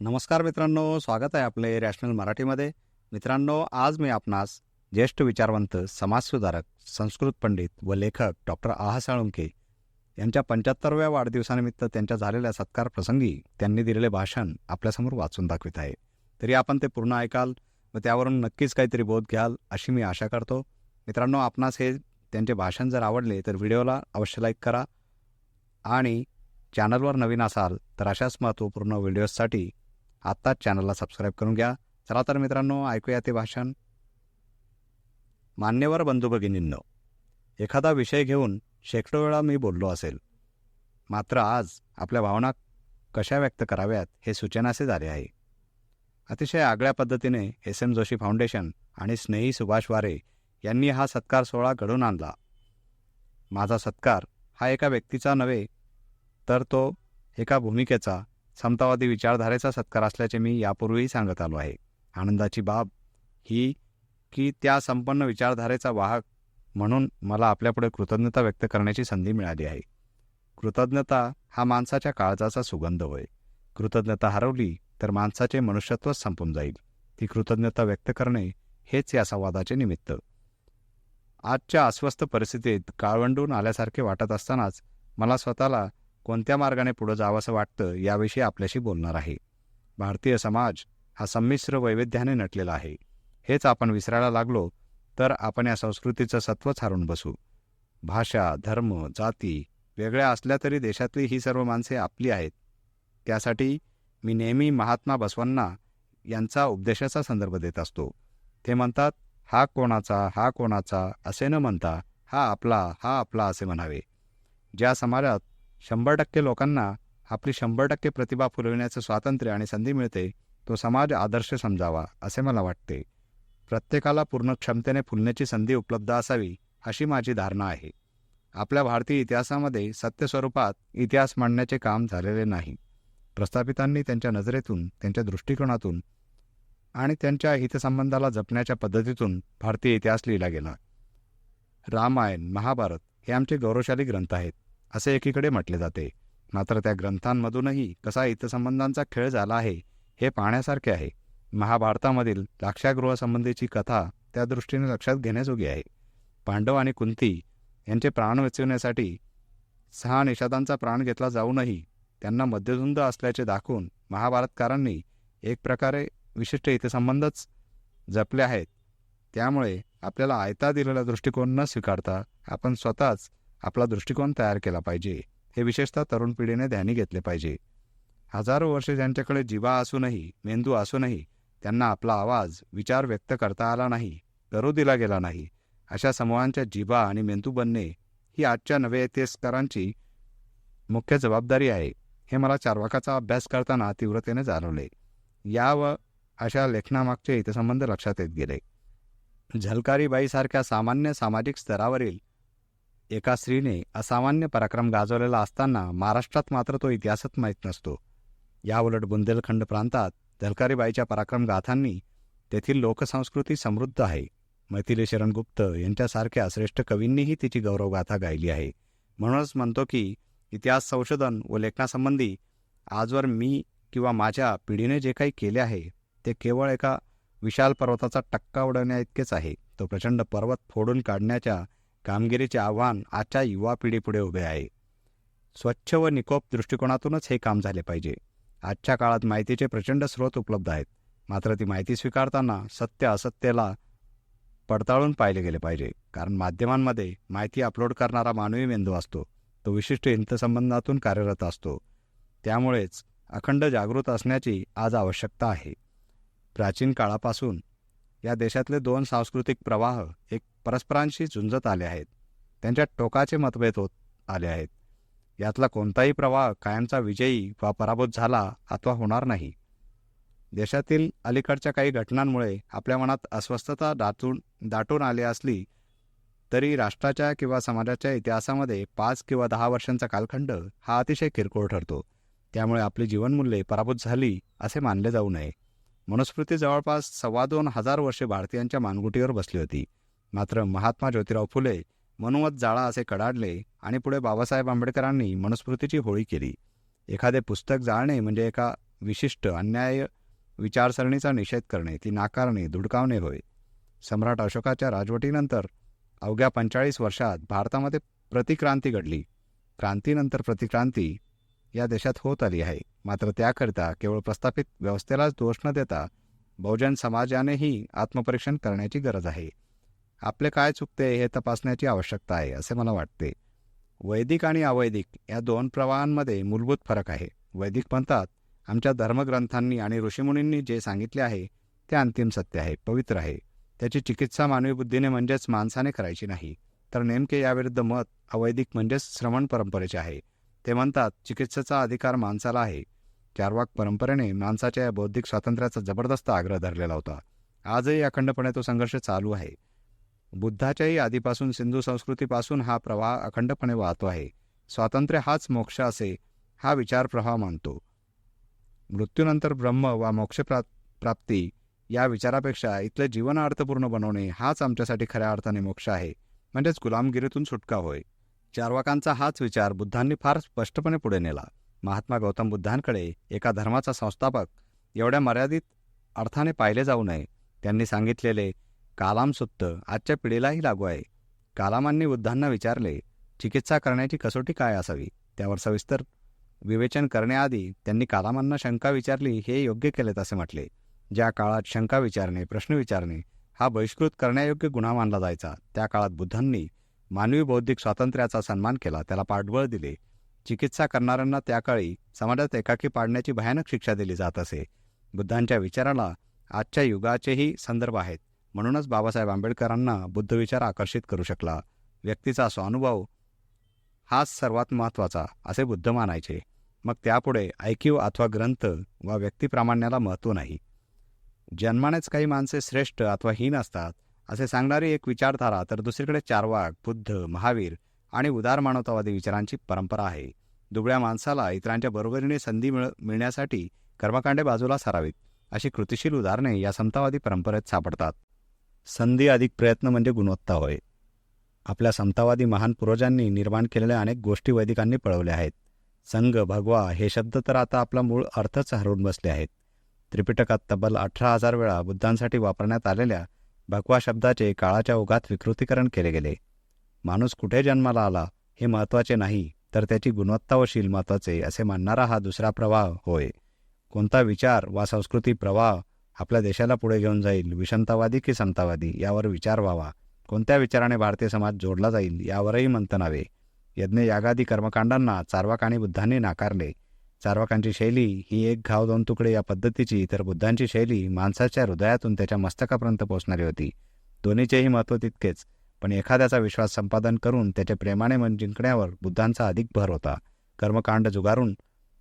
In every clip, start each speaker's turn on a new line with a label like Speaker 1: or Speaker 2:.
Speaker 1: नमस्कार मित्रांनो स्वागत आहे आपले रॅशनल मराठीमध्ये. मित्रांनो आज मी आपणास ज्येष्ठ विचारवंत समाजसुधारक संस्कृत पंडित व लेखक डॉक्टर आहा साळुंके यांच्या पंच्याहत्तरव्या वाढदिवसानिमित्त त्यांच्या झालेल्या सत्कार प्रसंगी त्यांनी दिलेले भाषण आपल्यासमोर वाचून दाखवित आहे. तरी आपण ते पूर्ण ऐकाल व त्यावरून नक्कीच काहीतरी बोध घ्याल अशी मी आशा करतो. मित्रांनो आपणास हे त्यांचे भाषण जर आवडले तर व्हिडिओला अवश्य लाईक करा आणि चॅनलवर नवीन असाल तर अशाच महत्त्वपूर्ण व्हिडिओजसाठी आत्ताच चॅनलला सबस्क्राईब करून घ्या. चला तर मित्रांनो ऐकूया ते भाषण. मान्यवर बंधू भगिनींनो एखादा विषय घेऊन शेकडो वेळा मी बोललो असेल. मात्र आज आपल्या भावना कशा व्यक्त कराव्यात हे सूचनासे झाले आहे. अतिशय आगळ्या पद्धतीने एस एम जोशी फाउंडेशन आणि स्नेही सुभाष वारे यांनी हा सत्कार सोहळा घडून आणला. माझा सत्कार हा एका व्यक्तीचा नव्हे तर तो एका भूमिकेचा समतावादी विचारधारेचा सत्कार असल्याचे मी यापूर्वीही सांगत आलो आहे. आनंदाची बाब ही की त्या संपन्न विचारधारेचा वाहक म्हणून मला आपल्यापुढे कृतज्ञता व्यक्त करण्याची संधी मिळाली आहे. कृतज्ञता हा माणसाच्या काळजाचा सुगंध होय. कृतज्ञता हरवली तर माणसाचे मनुष्यत्वच संपून जाईल. ती कृतज्ञता व्यक्त करणे हेच या संवादाचे निमित्त. आजच्या अस्वस्थ परिस्थितीत काळवंडून आल्यासारखे वाटत असतानाच मला स्वतःला कोणत्या मार्गाने पुढं जावंसं वाटतं याविषयी आपल्याशी बोलणार आहे. भारतीय समाज हा संमिश्र वैविध्याने नटलेला आहे. हेच आपण विसरायला लागलो तर आपण या संस्कृतीचं सत्वच हरून बसू. भाषा धर्म जाती वेगळ्या असल्या तरी देशातली ही सर्व माणसे आपली आहेत. त्यासाठी मी नेहमी महात्मा बसवांना यांचा उपदेशाचा संदर्भ देत असतो. ते म्हणतात हा कोणाचा हा कोणाचा असे न म्हणता हा आपला हा आपला असे म्हणावे. ज्या समाजात शंभर टक्के लोकांना आपली शंभर टक्के प्रतिभा फुलविण्याचं स्वातंत्र्य आणि संधी मिळते तो समाज आदर्श समजावा असे मला वाटते. प्रत्येकाला पूर्ण क्षमतेने फुलण्याची संधी उपलब्ध असावी अशी माझी धारणा आहे. आपल्या भारतीय इतिहासामध्ये सत्य स्वरूपात इतिहास मांडण्याचे काम झालेले नाही. प्रस्थापितांनी त्यांच्या नजरेतून त्यांच्या दृष्टिकोनातून आणि त्यांच्या हितसंबंधाला जपण्याच्या पद्धतीतून भारतीय इतिहास लिहिला गेला. रामायण महाभारत हे आमचे गौरवशाली ग्रंथ आहेत. असे एकीकडे म्हटले जाते. मात्र त्या ग्रंथांमधूनही कसा हितसंबंधांचा खेळ झाला आहे हे पाहण्यासारखे आहे. महाभारतामधील लाक्षागृहासंबंधीची कथा त्या दृष्टीने लक्षात घेण्याजोगी आहे. पांडव आणि कुंती यांचे प्राण वाचवण्यासाठी सहा निषादांचा प्राण घेतला जाऊनही त्यांना मध्यधुंद असल्याचे दाखवून महाभारतकारांनी एक प्रकारे विशिष्ट हितसंबंधच जपले आहेत. त्यामुळे आपल्याला आयता दिलेला दृष्टिकोन न स्वीकारता आपण स्वतःच आपला दृष्टिकोन तयार केला पाहिजे. हे विशेषतः तरुण पिढीने ध्यानी घेतले पाहिजे. हजारो वर्षे ज्यांच्याकडे जिवा असूनही मेंदू असूनही त्यांना आपला आवाज विचार व्यक्त करता आला नाही करू दिला गेला नाही. अशा समूहांच्या जिभा आणि मेंदू बनणे ही आजच्या नवे इतिहासकारांची मुख्य जबाबदारी आहे. हे मला चारवाकाचा अभ्यास करताना तीव्रतेने जाणवले. या व अशा लेखनामागचे हितसंबंध लक्षात येत गेले. झलकारीबाईसारख्या सामान्य सामाजिक स्तरावरील एका स्त्रीने असामान्य पराक्रम गाजवलेला असताना महाराष्ट्रात मात्र तो इतिहासच माहीत नसतो. याउलट बुंदेलखंड प्रांतात झलकारीबाईच्या पराक्रम गाथांनी तेथील लोकसंस्कृती समृद्ध आहे. मैथिली शरण गुप्त यांच्यासारख्या श्रेष्ठ कवींनीही तिची गौरवगाथा गायली आहे. म्हणूनच म्हणतो की इतिहास संशोधन व लेखनासंबंधी आजवर मी किंवा माझ्या पिढीने जे काही केले आहे ते केवळ एका विशाल पर्वताचा टक्का उडवण्या इतकेच आहे. तो प्रचंड पर्वत फोडून काढण्याच्या कामगिरीचे आव्हान आजच्या युवा पिढीपुढे उभे आहे. स्वच्छ व निकोप दृष्टिकोनातूनच हे काम झाले पाहिजे. आजच्या काळात माहितीचे प्रचंड स्रोत उपलब्ध आहेत. मात्र ती माहिती स्वीकारताना सत्य असत्यला पडताळून पाहिले गेले पाहिजे. कारण माध्यमांमध्ये माहिती अपलोड करणारा मानवी मेंदू असतो. तो विशिष्ट हितसंबंधातून कार्यरत असतो. त्यामुळेच अखंड जागृत असण्याची आज आवश्यकता आहे. प्राचीन काळापासून या देशातले दोन सांस्कृतिक प्रवाह एक परस्परांशी झुंजत आले आहेत. त्यांच्या टोकाचे मतभेद होत आले आहेत. यातला कोणताही प्रवाह कायमचा विजयी वा पराभूत झाला अथवा होणार नाही. देशातील अलीकडच्या काही घटनांमुळे आपल्या मनात अस्वस्थता दाटून दाटून आली असली तरी राष्ट्राच्या किंवा समाजाच्या इतिहासामध्ये पाच किंवा दहा वर्षांचा कालखंड हा अतिशय किरकोळ ठरतो. त्यामुळे आपली जीवनमूल्ये पराभूत झाली असे मानले जाऊ नये. मनुस्मृती जवळपास सव्वा दोन हजार वर्षे भारतीयांच्या मानगुटीवर बसली होती. मात्र महात्मा ज्योतिराव फुले मनुवत जाळा असे कडाडले आणि पुढे बाबासाहेब आंबेडकरांनी मनुस्मृतीची होळी केली. एखादे पुस्तक जाळणे म्हणजे एका विशिष्ट अन्याय विचारसरणीचा निषेध करणे ती नाकारणे धुडकावणे होय. सम्राट अशोकाच्या राजवटीनंतर अवघ्या पंचेचाळीस वर्षात भारतामध्ये प्रतिक्रांती घडली. क्रांतीनंतर प्रतिक्रांती या देशात होत आली आहे. मात्र त्याकरिता केवळ प्रस्थापित व्यवस्थेलाच दोष न देता बहुजन समाजानेही आत्मपरीक्षण करण्याची गरज आहे. आपले काय चुकते हे तपासण्याची आवश्यकता आहे असे मला वाटते. वैदिक आणि अवैदिक या दोन प्रवाहांमध्ये मूलभूत फरक आहे. वैदिक म्हणतात आमच्या धर्मग्रंथांनी आणि ऋषीमुनींनी जे सांगितले आहे ते अंतिम सत्य आहे पवित्र आहे. त्याची चिकित्सा मानवी बुद्धीने म्हणजेच माणसाने करायची नाही. तर नेमके याविरुद्ध मत अवैदिक म्हणजेच श्रवण परंपरेचे आहे. ते म्हणतात चिकित्सेचा अधिकार माणसाला आहे. चारवाक परंपरेने माणसाच्या या बौद्धिक स्वातंत्र्याचा जबरदस्त आग्रह धरलेला होता. आजही अखंडपणे तो संघर्ष चालू आहे. बुद्धाच्याही आधीपासून सिंधू संस्कृतीपासून हा प्रवाह अखंडपणे वाहतो आहे. स्वातंत्र्य हाच मोक्ष असे हा विचार प्रवाह मानतो. मृत्यूनंतर ब्रह्म वा मोक्षप्रा प्राप्ती या विचारापेक्षा इथले जीवन अर्थपूर्ण बनवणे हाच आमच्यासाठी खऱ्या अर्थाने मोक्ष आहे. म्हणजेच गुलामगिरीतून सुटका होय. चारवाकांचा हाच विचार बुद्धांनी फार स्पष्टपणे पुढे नेला. महात्मा गौतम बुद्धांकडे एका धर्माचा संस्थापक एवढ्या मर्यादित अर्थाने पाहिले जाऊ नये. त्यांनी सांगितलेले कालाम सुत्त आजच्या पिढीलाही लागू आहे. कालामांनी बुद्धांना विचारले चिकित्सा करण्याची कसोटी काय असावी? त्यावर सविस्तर विवेचन करण्याआधी त्यांनी कालामांना शंका विचारली हे योग्य केलेत असे म्हटले. ज्या काळात शंका विचारणे प्रश्न विचारणे हा बहिष्कृत करण्यायोग्य गुन्हा मानला जायचा त्या काळात बुद्धांनी मानवी बौद्धिक स्वातंत्र्याचा सन्मान केला. त्याला पाठबळ दिले. चिकित्सा करणाऱ्यांना त्याकाळी समाजात एकाकी पाडण्याची भयानक शिक्षा दिली जात असे. बुद्धांच्या विचाराला आजच्या युगाचेही संदर्भ आहेत. म्हणूनच बाबासाहेब आंबेडकरांना बुद्धविचार आकर्षित करू शकला. व्यक्तीचा स्वानुभव हाच सर्वात महत्त्वाचा असे बुद्ध मानायचे. मग त्यापुढे ऐकीव अथवा ग्रंथ वा व्यक्तिप्रामाण्याला महत्त्व नाही. जन्मानेच काही माणसे श्रेष्ठ अथवा हीन असतात. असे सांगणारी एक विचारधारा तर दुसरीकडे चारवाक बुद्ध महावीर आणि उदार मानवतावादी विचारांची परंपरा आहे. दुबळ्या माणसाला इतरांच्या बरोबरीने संधी मिळ मिळण्यासाठी कर्मकांडे बाजूला सारावीत अशी कृतिशील उदाहरणे या समतावादी परंपरेत सापडतात. संधी अधिक प्रयत्न म्हणजे गुणवत्ता होय. आपल्या समतावादी महान पूर्वजांनी निर्माण केलेल्या अनेक गोष्टी वैदिकांनी पळवल्या आहेत. संघ भगवा हे शब्द तर आता आपला मूळ अर्थच हरवून बसले आहेत. त्रिपिटकात तब्बल अठरा हजार वेळा बुद्धांसाठी वापरण्यात आलेल्या भगवा शब्दाचे काळाच्या ओघात विकृतीकरण केले गेले. माणूस कुठे जन्माला आला हे महत्त्वाचे नाही तर त्याची गुणवत्ता व शील महत्त्वाचे असे मानणारा हा दुसरा प्रवाह होय. कोणता विचार वा संस्कृती प्रवाह आपल्या देशाला पुढे घेऊन जाईल विषमतावादी की समतावादी यावर विचार व्हावा. कोणत्या विचाराने भारतीय समाज जोडला जाईल यावरही मंथनावे यज्ञ यागादी कर्मकांडांना चार्वाक आणि बुद्धांनी नाकारले. चार्वाकांची शैली ही एक घाव दोन तुकडे या पद्धतीची तर बुद्धांची शैली माणसाच्या हृदयातून त्याच्या मस्तकापर्यंत पोहोचणारी होती. दोन्हीचेही महत्त्व तितकेच पण एखाद्याचा विश्वास संपादन करून त्याच्या प्रेमाने मन जिंकण्यावर बुद्धांचा अधिक भर होता. कर्मकांड जुगारून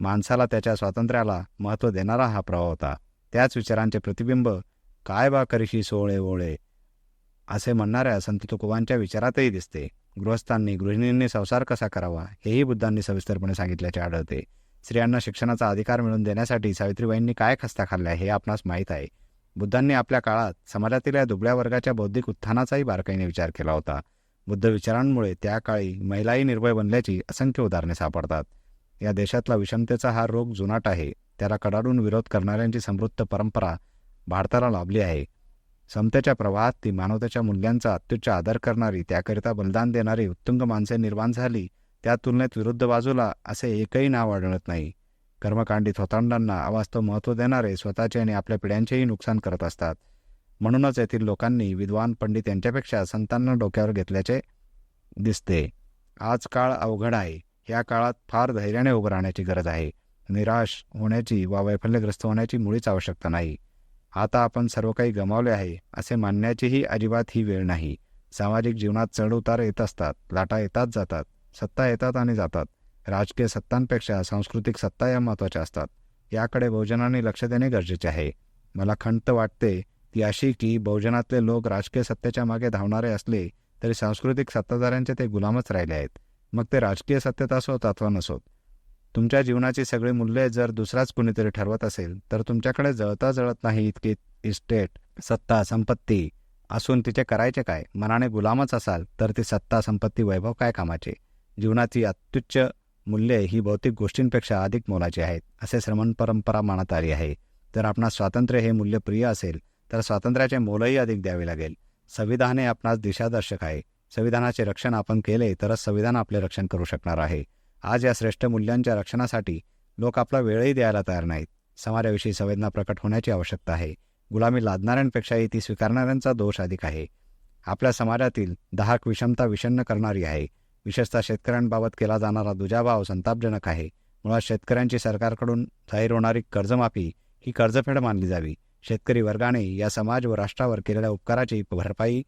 Speaker 1: माणसाला त्याच्या स्वातंत्र्याला महत्त्व देणारा हा प्रभाव होता. त्याच विचारांचे प्रतिबिंब काय बा करीशी सोळे ओळे असे म्हणणाऱ्या संत तुकोबांच्या विचारातही दिसते. गृहस्थांनी गृहिणींनी संसार कसा करावा हेही बुद्धांनी सविस्तरपणे सांगितल्याचे आढळते. स्त्रियांना शिक्षणाचा अधिकार मिळवून देण्यासाठी सावित्रीबाईंनी काय खस्ता खाल्ल्या हे आपणास माहीत आहे. बुद्धांनी आपल्या काळात समाजातील या दुबळ्या वर्गाच्या बौद्धिक उत्थानाचाही बारकाईने विचार केला होता. बुद्ध विचारांमुळे त्या काळी महिलाही निर्भय बनल्याची असंख्य उदाहरणे सापडतात. या देशातला विषमतेचा हा रोग जुनाट आहे. त्याला कडाडून विरोध करणाऱ्यांची समृद्ध परंपरा भारताला लाभली आहे. समतेच्या प्रवाहात ती मानवतेच्या मूल्यांचा अत्युच्च आदर करणारी त्याकरिता बलिदान देणारी उत्तुंग माणसे निर्माण झाली त्या तुलनेत विरुद्ध बाजूला असे एकही नाव आढळत नाही. कर्मकांडीत होतांडांना अवास्तव महत्त्व देणारे स्वतःचे आणि आपल्या पिढ्यांचेही नुकसान करत असतात. म्हणूनच येथील लोकांनी विद्वान पंडित यांच्यापेक्षा संतांना डोक्यावर घेतल्याचे दिसते. आज काळ अवघड आहे. या काळात फार धैर्याने उभं राहण्याची गरज आहे. निराश होण्याची वा वैफल्यग्रस्त होण्याची मुळीच आवश्यकता नाही. आता आपण सर्व काही गमावले आहे असे मानण्याचीही अजिबात ही वेळ नाही. सामाजिक जीवनात चढउतार येत असतात लाटा येतात जातात. सत्ता येतात आणि जातात. राजकीय सत्तांपेक्षा सांस्कृतिक सत्ता या महत्त्वाच्या असतात. याकडे बहुजनांनी लक्ष देणे गरजेचे आहे. मला खंत वाटते ती अशी की बहुजनातले लोक राजकीय सत्तेच्या मागे धावणारे असले तरी सांस्कृतिक सत्ताधाऱ्यांचे ते गुलामच राहिले आहेत. मग ते राजकीय सत्तेत असोत अथवा नसोत. तुमच्या जीवनाची सगळी मूल्ये जर दुसराच कुणीतरी ठरवत असेल तर तुमच्याकडे जळता जळत नाही इतकी इस्टेट सत्ता संपत्ती. असून तिचे करायचे काय? मनाने गुलामच असाल तर ती सत्ता संपत्ती वैभव काय कामाचे? जीवनाची अत्युच्च मूल्ये ही भौतिक गोष्टींपेक्षा अधिक मोलाची आहेत असे श्रमण परंपरा मानत आली आहे. जर आपणास स्वातंत्र्य हे मूल्य प्रिय असेल तर स्वातंत्र्याचे मोलही अधिक द्यावे लागेल. संविधान हे आपणास दिशादर्शक आहे. संविधानाचे रक्षण आपण केले तरच संविधान आपले रक्षण करू शकणार आहे. आज या श्रेष्ठ मूल्यांच्या रक्षणासाठी लोक आपला वेळही द्यायला तयार नाहीत. समाजाविषयी संवेदना प्रकट होण्याची आवश्यकता आहे. गुलामी लादणाऱ्यांपेक्षाही ती स्वीकारणाऱ्यांचा दोष अधिक आहे. आपल्या समाजातील दाहक विषमता विषन्न करणारी आहे. विशेषतः शेतकऱ्यांबाबत केला जाणारा दुजाभाव संतापजनक आहे. मुळात शेतकऱ्यांची सरकारकडून जाहीर होणारी कर्जमाफी ही कर्जफेड मानली जावी. शेतकरी वर्गाने या समाज व राष्ट्रावर केलेल्या उपकाराची भरपाई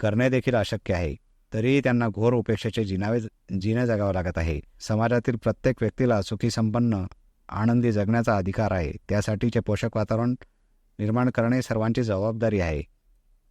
Speaker 1: करणे देखील अशक्य आहे. तरीही त्यांना घोर उपेक्षेचे जिनावे जिने जगावं लागत आहे. समाजातील प्रत्येक व्यक्तीला सुखी संपन्न आनंदी जगण्याचा अधिकार आहे. त्यासाठीचे पोषक वातावरण निर्माण करणे सर्वांची जबाबदारी आहे.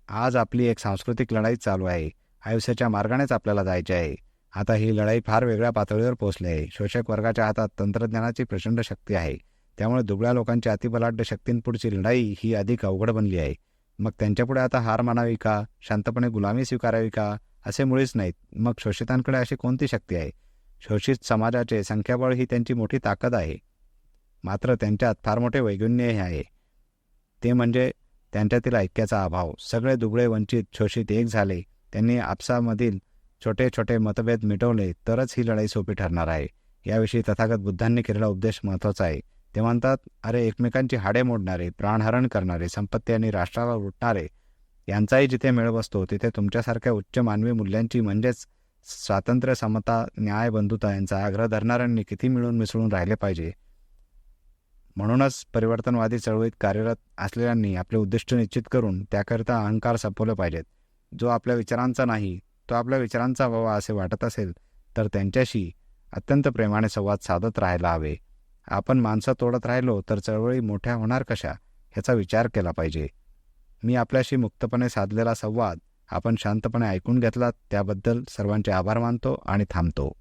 Speaker 1: आज आपली एक सांस्कृतिक लढाई चालू आहे. आयुष्याच्या मार्गानेच आपल्याला जायचे आहे. आता ही लढाई फार वेगळ्या पातळीवर पोहोचली आहे. शोषक वर्गाच्या हातात तंत्रज्ञानाची प्रचंड शक्ती आहे. त्यामुळे दुबळ्या लोकांची अतिबलाढ्य शक्तींपुढची लढाई ही अधिक अवघड बनली आहे. मग त्यांच्यापुढे आता हार मानावी का? शांतपणे गुलामी स्वीकारावी का? असे मुळीच नाहीत. मग शोषितांकडे अशी कोणती शक्ती आहे? शोषित समाजाचे संख्याबळ ही त्यांची मोठी ताकद आहे. मात्र त्यांच्यात फार मोठे वैगुण्यही आहे. ते म्हणजे त्यांच्यातील ऐक्याचा अभाव. सगळे दुबळे वंचित शोषित एक झाले. त्यांनी आपसामधील छोटे छोटे मतभेद मिटवले तरच ही लढाई सोपी ठरणार आहे. याविषयी तथागत बुद्धांनी केलेला उपदेश महत्त्वाचा आहे. ते म्हणतात अरे एकमेकांची हाडे मोडणारे प्राणहरण करणारे संपत्ती आणि राष्ट्राला लुटणारे यांचाही जिथे मेळ बसतो तिथे तुमच्यासारख्या उच्च मानवी मूल्यांची म्हणजेच स्वातंत्र्य समता न्याय बंधुता यांचा आग्रह धरणाऱ्यांनी किती मिळून मिसळून राहिले पाहिजे? म्हणूनच परिवर्तनवादी चळवळीत कार्यरत असलेल्यांनी आपले उद्दिष्ट निश्चित करून त्याकरिता अहंकार संपवले पाहिजेत. जो आपल्या विचारांचा नाही तो आपल्या विचारांचा व्हावा असे वाटत असेल तर त्यांच्याशी अत्यंत प्रेमाने संवाद साधत राहायला हवे. आपण माणसं तोडत राहिलो तर चळवळी मोठ्या होणार कशा ह्याचा विचार केला पाहिजे. मी आपल्याशी मुक्तपणे साधलेला संवाद आपण शांतपणे ऐकून घेतलात त्याबद्दल सर्वांचे आभार मानतो आणि थांबतो.